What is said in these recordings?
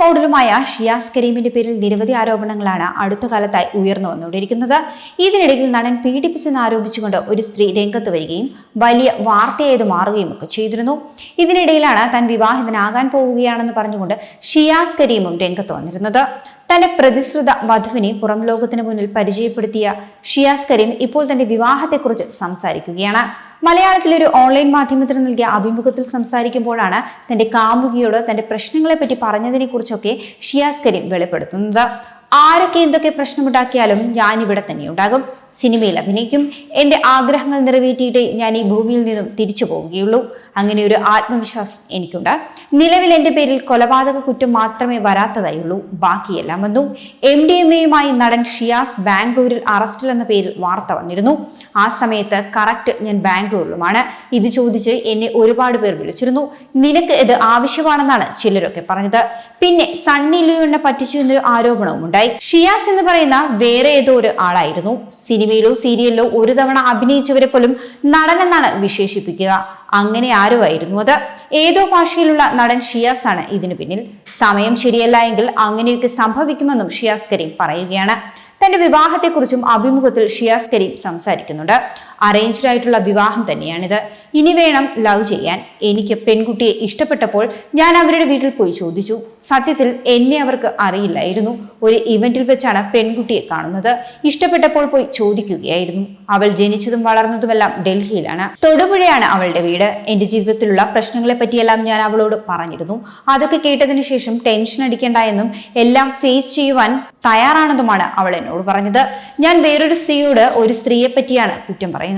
മോഡലുമായ ഷിയാസ് കരീമിന്റെ പേരിൽ നിരവധി ആരോപണങ്ങളാണ് അടുത്ത കാലത്തായി ഉയർന്നു വന്നുകൊണ്ടിരിക്കുന്നത് ഇതിനിടയിൽ നടൻ പീഡിപ്പിച്ചെന്ന് ആരോപിച്ചുകൊണ്ട് ഒരു സ്ത്രീ രംഗത്ത് വരികയും വലിയ വാർത്തയായത് മാറുകയും ഒക്കെ ചെയ്തിരുന്നു. ഇതിനിടയിലാണ് താൻ വിവാഹിതനാകാൻ പോവുകയാണെന്ന് പറഞ്ഞുകൊണ്ട് ഷിയാസ് കരീമും രംഗത്ത് വന്നിരുന്നത്. തന്റെ പ്രതിശ്രുത വധുവിനെ പുറം ലോകത്തിന് മുന്നിൽ പരിചയപ്പെടുത്തിയ ഷിയാസ് കരീം ഇപ്പോൾ തന്റെ വിവാഹത്തെക്കുറിച്ച് സംസാരിക്കുകയാണ്. മലയാളത്തിലെ ഒരു ഓൺലൈൻ മാധ്യമത്തിന് നൽകിയ അഭിമുഖത്തിൽ സംസാരിക്കുമ്പോഴാണ് തന്റെ കാമുകിയോട് തന്റെ പ്രശ്നങ്ങളെപ്പറ്റി പറഞ്ഞതിനെ കുറിച്ചൊക്കെ ഷിയാസ് കരീം വെളിപ്പെടുത്തുന്നത്. ആരൊക്കെ എന്തൊക്കെ പ്രശ്നമുണ്ടാക്കിയാലും ഞാൻ ഇവിടെ തന്നെ ഉണ്ടാകും സിനിമയിൽ അഭിനയിക്കും. എന്റെ ആഗ്രഹങ്ങൾ നിറവേറ്റിയിട്ടേ ഞാൻ ഈ ഭൂമിയിൽ നിന്നും തിരിച്ചു പോവുകയുള്ളൂ. അങ്ങനെ ഒരു ആത്മവിശ്വാസം എനിക്കുണ്ട്. നിലവിൽ എന്റെ പേരിൽ കൊലപാതക കുറ്റം മാത്രമേ വരാത്തതായുള്ളൂ. ബാക്കിയെല്ലാം വന്നു. എം ഡി എം എയുമായി നടൻ ഷിയാസ് ബാംഗ്ലൂരിൽ അറസ്റ്റിൽ എന്ന പേരിൽ വാർത്ത വന്നിരുന്നു. ആ സമയത്ത് കറക്റ്റ് ഞാൻ ബാംഗ്ലൂരിലുമാണ്. ഇത് ചോദിച്ച് എന്നെ ഒരുപാട് പേർ വിളിച്ചിരുന്നു. നിനക്ക് ഇത് ആവശ്യമാണെന്നാണ് ചിലരൊക്കെ പറഞ്ഞത്. പിന്നെ സണ്ണി ലിയോണിനെ പറ്റിച്ചു എന്നൊരു ആരോപണവും ഉണ്ടായി ഷിയാസ് എന്ന് പറയുന്ന വേറെ ഏതോ ഒരു ആളായിരുന്നു. സിനിമയിലോ സീരിയലിലോ ഒരു തവണ അഭിനയിച്ചവരെ പോലും നടനെന്നാണ് വിശേഷിപ്പിക്കുക. അങ്ങനെ ആരോ ആയിരുന്നു അത്? ഏതോ ഭാഷയിലുള്ള നടൻ ഷിയാസ് ആണ് ഇതിനു പിന്നിൽ. സമയം ശരിയല്ല എങ്കിൽ അങ്ങനെയൊക്കെ സംഭവിക്കുമെന്നും ഷിയാസ് കരീം പറയുകയാണ്. തന്റെ വിവാഹത്തെക്കുറിച്ചും അഭിമുഖത്തിൽ ഷിയാസ് കരീം സംസാരിക്കുന്നുണ്ട്. അറേഞ്ച്ഡ് ആയിട്ടുള്ള വിവാഹം തന്നെയാണിത്. ഇനി വേണം ലവ് ചെയ്യാൻ. എനിക്ക് പെൺകുട്ടിയെ ഇഷ്ടപ്പെട്ടപ്പോൾ ഞാൻ അവരുടെ വീട്ടിൽ പോയി ചോദിച്ചു. സത്യത്തിൽ എന്നെ അവർക്ക് അറിയില്ലായിരുന്നു. ഒരു ഇവന്റിൽ വെച്ചാണ് പെൺകുട്ടിയെ കാണുന്നത്. ഇഷ്ടപ്പെട്ടപ്പോൾ പോയി ചോദിക്കുകയായിരുന്നു. അവൾ ജനിച്ചതും വളർന്നതുമെല്ലാം ഡൽഹിയിലാണ്. തൊടുപുഴയാണ് അവളുടെ വീട്. എന്റെ ജീവിതത്തിലുള്ള പ്രശ്നങ്ങളെ പറ്റിയെല്ലാം ഞാൻ അവളോട് പറഞ്ഞിരുന്നു. അതൊക്കെ കേട്ടതിന് ശേഷം ടെൻഷൻ അടിക്കേണ്ട എന്നും എല്ലാം ഫേസ് ചെയ്യുവാൻ തയ്യാറാണെന്നുമാണ് അവൾ എന്നോട് പറഞ്ഞത്. ഞാൻ വേറൊരു സ്ത്രീയോട് ഒരു സ്ത്രീയെ പറ്റിയാണ് കുറ്റം പറയുന്നത്.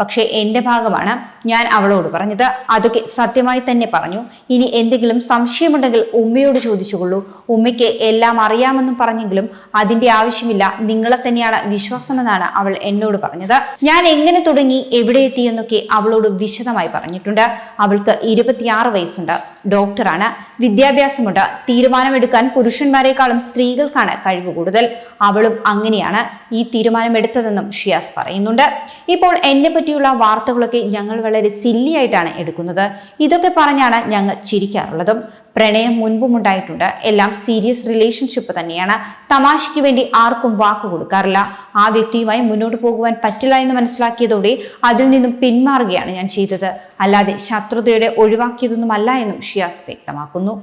പക്ഷേ എന്റെ ഭാഗമാണ് ഞാൻ അവളോട് പറഞ്ഞത്. അതൊക്കെ സത്യമായി തന്നെ പറഞ്ഞു. ഇനി എന്തെങ്കിലും സംശയമുണ്ടെങ്കിൽ ഉമ്മയോട് ചോദിച്ചുകൊള്ളൂ. ഉമ്മയ്ക്ക് എല്ലാം അറിയാമെന്നും പറഞ്ഞെങ്കിലും അതിന്റെ ആവശ്യമില്ല. നിങ്ങളെ തന്നെയാണ് വിശ്വാസമെന്നാണ് അവൾ എന്നോട് പറഞ്ഞത്. ഞാൻ എങ്ങനെ തുടങ്ങി എവിടെ എത്തി എന്നൊക്കെ അവളോട് വിശദമായി പറഞ്ഞിട്ടുണ്ട്. അവൾക്ക് ഇരുപത്തിയാറ് വയസ്സുണ്ട്. ഡോക്ടറാണ്. വിദ്യാഭ്യാസമുണ്ട്. തീരുമാനമെടുക്കാൻ പുരുഷന്മാരെക്കാളും സ്ത്രീകൾക്കാണ് കഴിവ് കൂടുതൽ. അവളും അങ്ങനെയാണ് ഈ തീരുമാനമെടുത്തതെന്നും ഷിയാസ് പറയുന്നുണ്ട്. ഇപ്പോൾ എന്നെ പറ്റിയുള്ള വാർത്തകളൊക്കെ ഞങ്ങൾ വളരെ സില്ലി ആയിട്ടാണ് എടുക്കുന്നത്. ഇതൊക്കെ പറഞ്ഞാണ് ഞങ്ങൾ ചിരിക്കാറുള്ളതും. പ്രണയം മുൻപും ഉണ്ടായിട്ടുണ്ട്. എല്ലാം സീരിയസ് റിലേഷൻഷിപ്പ് തന്നെയാണ്. തമാശയ്ക്ക് വേണ്ടി ആർക്കും വാക്ക് കൊടുക്കാറില്ല. ആ വ്യക്തിയുമായി മുന്നോട്ട് പോകുവാൻ പറ്റില്ല എന്ന് മനസ്സിലാക്കിയതോടെ അതിൽ നിന്നും പിന്മാറുകയാണ് ഞാൻ ചെയ്തത്. അല്ലാതെ ശത്രുതയുടെ ഒഴിവാക്കിയതൊന്നുമല്ല എന്നും ഷിയാസ് വ്യക്തമാക്കുന്നു.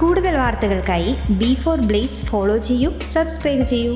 കൂടുതൽ വാർത്തകൾക്കായി ബി ഫോർ ബ്ലേസ് ഫോളോ ചെയ്യൂ സബ്സ്ക്രൈബ് ചെയ്യൂ.